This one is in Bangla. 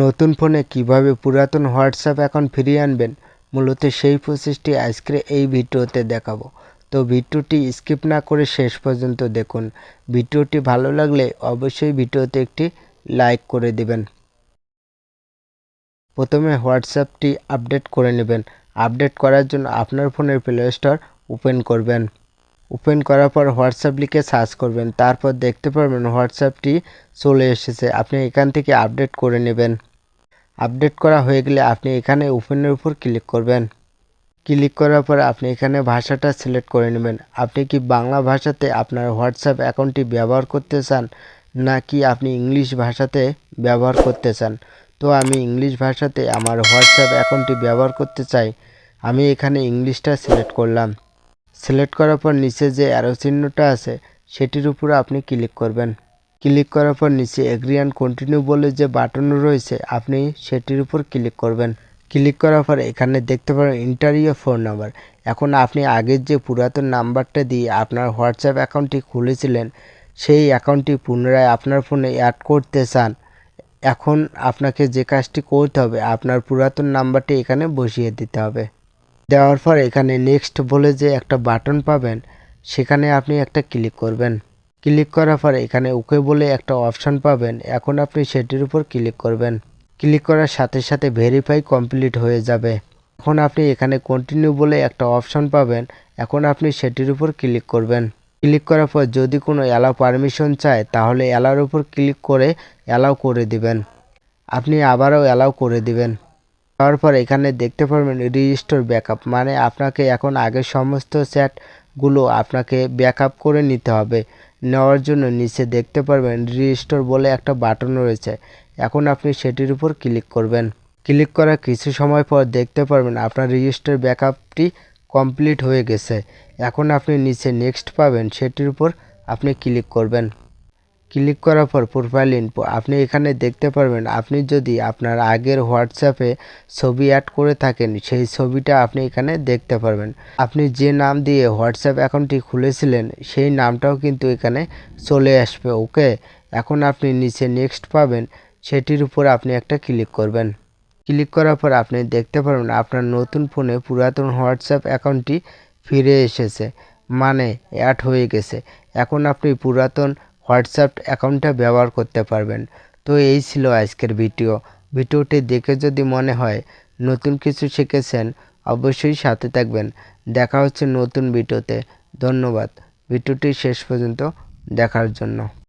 নতুন ফোনে কীভাবে পুরাতন হোয়াটসঅ্যাপ অ্যাকাউন্ট ফিরিয়ে আনবেন? মূলত সেই প্রসেসটি আজকে এই ভিডিওতে দেখাবো। তো ভিডিওটি স্কিপ না করে শেষ পর্যন্ত দেখুন। ভিডিওটি ভালো লাগলে অবশ্যই ভিডিওতে একটি লাইক করে দিবেন। প্রথমে হোয়াটসঅ্যাপটি আপডেট করে নেবেন। আপডেট করার জন্য আপনার ফোনের প্লে স্টোর ওপেন করবেন। ওপেন করার পর হোয়াটসঅ্যাপ লিখে সার্চ করবেন। তারপর দেখতে পারবেন হোয়াটসঅ্যাপটি চলে এসেছে। আপনি এখান থেকে আপডেট করে নেবেন। আপডেট করা হয়ে গেলে আপনি এখানে ওপেনের উপর ক্লিক করবেন। ক্লিক করার পর আপনি এখানে ভাষাটা সিলেক্ট করে নেবেন। আপনি কি বাংলা ভাষাতে আপনার হোয়াটসঅ্যাপ অ্যাকাউন্টটি ব্যবহার করতে চান, নাকি আপনি ইংলিশ ভাষাতে ব্যবহার করতে চান? তো আমি ইংলিশ ভাষাতে আমার হোয়াটসঅ্যাপ অ্যাকাউন্টটি ব্যবহার করতে চাই। আমি এখানে ইংলিশটা সিলেক্ট করলাম। সিলেক্ট করার পর নিচে যে অ্যারো চিহ্নটা আছে, সেটির উপর আপনি ক্লিক করবেন। ক্লিক করার পর নিচে এগ্রি অ্যান্ড কন্টিনিউ বলে যে বাটন রয়েছে, আপনি সেটির উপর ক্লিক করবেন। ক্লিক করার পর এখানে দেখতে পারেন ইন্টার ইউর ফোন নাম্বার এখন আপনি আগের যে পুরাতন নাম্বারটা দিয়ে আপনার হোয়াটসঅ্যাপ অ্যাকাউন্টটি খুলেছিলেন, সেই অ্যাকাউন্টটি পুনরায় আপনার ফোনে অ্যাড করতে চান। এখন আপনাকে যে কাজটি করতে হবে, আপনার পুরাতন নাম্বারটি এখানে বসিয়ে দিতে হবে। দেওয়ার পর এখানে নেক্সট বলে যে একটা বাটন পাবেন, সেখানে আপনি একটা ক্লিক করবেন। ক্লিক করার পর এখানে ওকে বলে একটা অপশান পাবেন, এখন আপনি সেটির উপর ক্লিক করবেন। ক্লিক করার সাথে সাথে ভেরিফাই কমপ্লিট হয়ে যাবে। এখন আপনি এখানে কন্টিনিউ বলে একটা অপশান পাবেন, এখন আপনি সেটির উপর ক্লিক করবেন। ক্লিক করার পর যদি কোনো অ্যালাউ পারমিশন চায়, তাহলে অ্যালার উপর ক্লিক করে অ্যালাউ করে দিবেন। আপনি আবারও অ্যালাউ করে দিবেন। তারপর এখানে দেখতে পারবেন রেজিস্টোর ব্যাকআপ মানে আপনাকে এখন আগের সমস্ত চ্যাটগুলো আপনাকে ব্যাকআপ করে নিতে হবে। নেওয়ার জন্য নিচে দেখতে পারবেন রেজিস্টোর বলে একটা বাটন রয়েছে। এখন আপনি সেটির উপর ক্লিক করবেন। ক্লিক করার কিছু সময় পর দেখতে পারবেন আপনার রেজিস্টার ব্যাকআপটি কমপ্লিট হয়ে গেছে। এখন আপনি নিচে নেক্সট পাবেন, সেটির উপর আপনি ক্লিক করবেন। ক্লিক করার পর প্রোফাইল ইনফো আপনি এখানে দেখতে পারবেন, আপনি যদি আপনার আগের হোয়াটসঅ্যাপে ছবি অ্যাড করে থাকেন, সেই ছবিটা আপনি এখানে দেখতে পারবেন। আপনি যে নাম দিয়ে হোয়াটসঅ্যাপ অ্যাকাউন্টটি খুলেছিলেন, সেই নামটাও কিন্তু এখানে চলে আসবে ওকে এখন আপনি নিচে নেক্সট পাবেন, সেটির উপর আপনি একটা ক্লিক করবেন। ক্লিক করার পর আপনি দেখতে পারবেন, আপনার নতুন ফোনে পুরাতন হোয়াটসঅ্যাপ অ্যাকাউন্টটি ফিরে এসেছে মানে অ্যাড হয়ে গেছে। এখন আপনি পুরাতন হোয়াটসঅ্যাপ অ্যাকাউন্টটা ব্যবহার করতে পারবেন। তো এই ছিল আজকের ভিডিও। ভিডিওটি দেখে যদি মনে হয় নতুন কিছু শিখেছেন, অবশ্যই সাথে থাকবেন। দেখা হচ্ছে নতুন ভিডিওতে। ধন্যবাদ। ভিডিওটি শেষ পর্যন্ত দেখার জন্য।